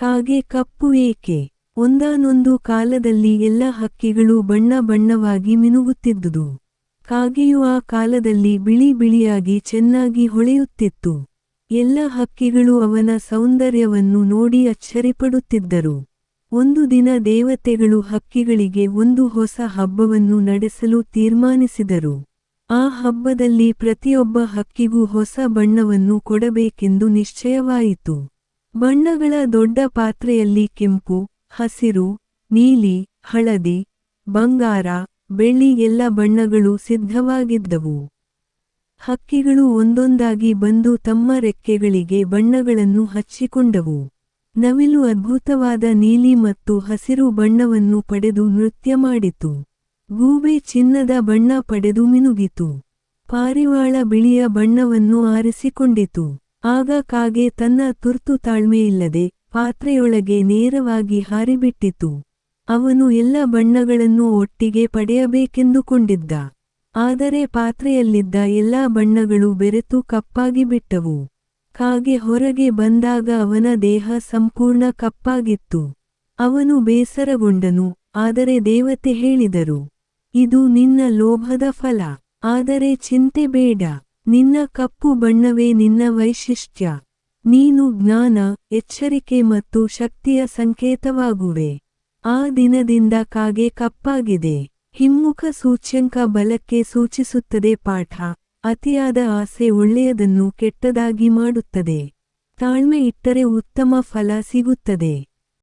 ಕಾಗೆ ಕಪ್ಪು ಏಕೆ? ಒಂದಾನೊಂದು ಕಾಲದಲ್ಲಿ ಎಲ್ಲ ಹಕ್ಕಿಗಳು ಬಣ್ಣ ಬಣ್ಣವಾಗಿ ಮಿನುಗುತ್ತಿದ್ದುದು. ಕಾಗೆಯು ಆ ಕಾಲದಲ್ಲಿ ಬಿಳಿ ಬಿಳಿಯಾಗಿ ಚೆನ್ನಾಗಿ ಹೊಳೆಯುತ್ತಿತ್ತು. ಎಲ್ಲ ಹಕ್ಕಿಗಳು ಅವನ ಸೌಂದರ್ಯವನ್ನು ನೋಡಿ ಅಚ್ಚರಿಪಡುತ್ತಿದ್ದರು. ಒಂದು ದಿನ ದೇವತೆಗಳು ಹಕ್ಕಿಗಳಿಗೆ ಒಂದು ಹೊಸ ಹಬ್ಬವನ್ನು ನಡೆಸಲು ತೀರ್ಮಾನಿಸಿದರು. ಆ ಹಬ್ಬದಲ್ಲಿ ಪ್ರತಿಯೊಬ್ಬ ಹಕ್ಕಿಗೂ ಹೊಸ ಬಣ್ಣವನ್ನು ಕೊಡಬೇಕೆಂದು ನಿಶ್ಚಯವಾಯಿತು. ಬಣ್ಣಗಳ ದೊಡ್ಡ ಪಾತ್ರೆಯಲ್ಲಿ ಕೆಂಪು, ಹಸಿರು, ನೀಲಿ, ಹಳದಿ, ಬಂಗಾರ, ಬೆಳ್ಳಿ ಎಲ್ಲ ಬಣ್ಣಗಳು ಸಿದ್ಧವಾಗಿದ್ದವು. ಹಕ್ಕಿಗಳು ಒಂದೊಂದಾಗಿ ಬಂದು ತಮ್ಮ ರೆಕ್ಕೆಗಳಿಗೆ ಬಣ್ಣಗಳನ್ನು ಹಚ್ಚಿಕೊಂಡವು. ನವಿಲು ಅದ್ಭುತವಾದ ನೀಲಿ ಮತ್ತು ಹಸಿರು ಬಣ್ಣವನ್ನು ಪಡೆದು ನೃತ್ಯ ಮಾಡಿತು. ಗೂಬೆ ಚಿನ್ನದ ಬಣ್ಣ ಪಡೆದು ಮಿನುಗಿತು. ಪಾರಿವಾಳ ಬಿಳಿಯ ಬಣ್ಣವನ್ನು ಆರಿಸಿಕೊಂಡಿತು. ಆಗ ಕಾಗೆ ತನ್ನ ತುರ್ತು ತಾಳ್ಮೆಯಿಲ್ಲದೆ ಪಾತ್ರೆಯೊಳಗೆ ನೇರವಾಗಿ ಹಾರಿಬಿಟ್ಟಿತು. ಅವನು ಎಲ್ಲ ಬಣ್ಣಗಳನ್ನು ಒಟ್ಟಿಗೆ ಪಡೆಯಬೇಕೆಂದುಕೊಂಡಿದ್ದ. ಆದರೆ ಪಾತ್ರೆಯಲ್ಲಿದ್ದ ಎಲ್ಲಾ ಬಣ್ಣಗಳು ಬೆರೆತು ಕಪ್ಪಾಗಿ ಬಿಟ್ಟವು ಕಾಗೆ ಹೊರಗೆ ಬಂದಾಗ ಅವನ ದೇಹ ಸಂಪೂರ್ಣ ಕಪ್ಪಾಗಿತ್ತು. ಅವನು ಬೇಸರಗೊಂಡನು, ಆದರೆ ದೇವತೆ ಹೇಳಿದರು, ಇದು ನಿನ್ನ ಲೋಭದ ಫಲ, ಆದರೆ ಚಿಂತೆ ಬೇಡ. ನಿನ್ನ ಕಪ್ಪು ಬಣ್ಣವೇ ನಿನ್ನ ವೈಶಿಷ್ಟ್ಯ. ನೀನು ಜ್ಞಾನ, ಎಚ್ಚರಿಕೆ ಮತ್ತು ಶಕ್ತಿಯ ಸಂಕೇತವಾಗುವೆ. ಆ ದಿನದಿಂದ ಕಾಗೆ ಕಪ್ಪಾಗಿದೆ. ಹಿಮ್ಮುಖ ಸೂಚ್ಯಂಕ ಬಲಕ್ಕೆ ಸೂಚಿಸುತ್ತದೆ ಪಾಠ. ಅತಿಯಾದ ಆಸೆ ಒಳ್ಳೆಯದನ್ನು ಕೆಟ್ಟದಾಗಿ ಮಾಡುತ್ತದೆ. ತಾಳ್ಮೆ ಇಟ್ಟರೆ ಉತ್ತಮ ಫಲ ಸಿಗುತ್ತದೆ.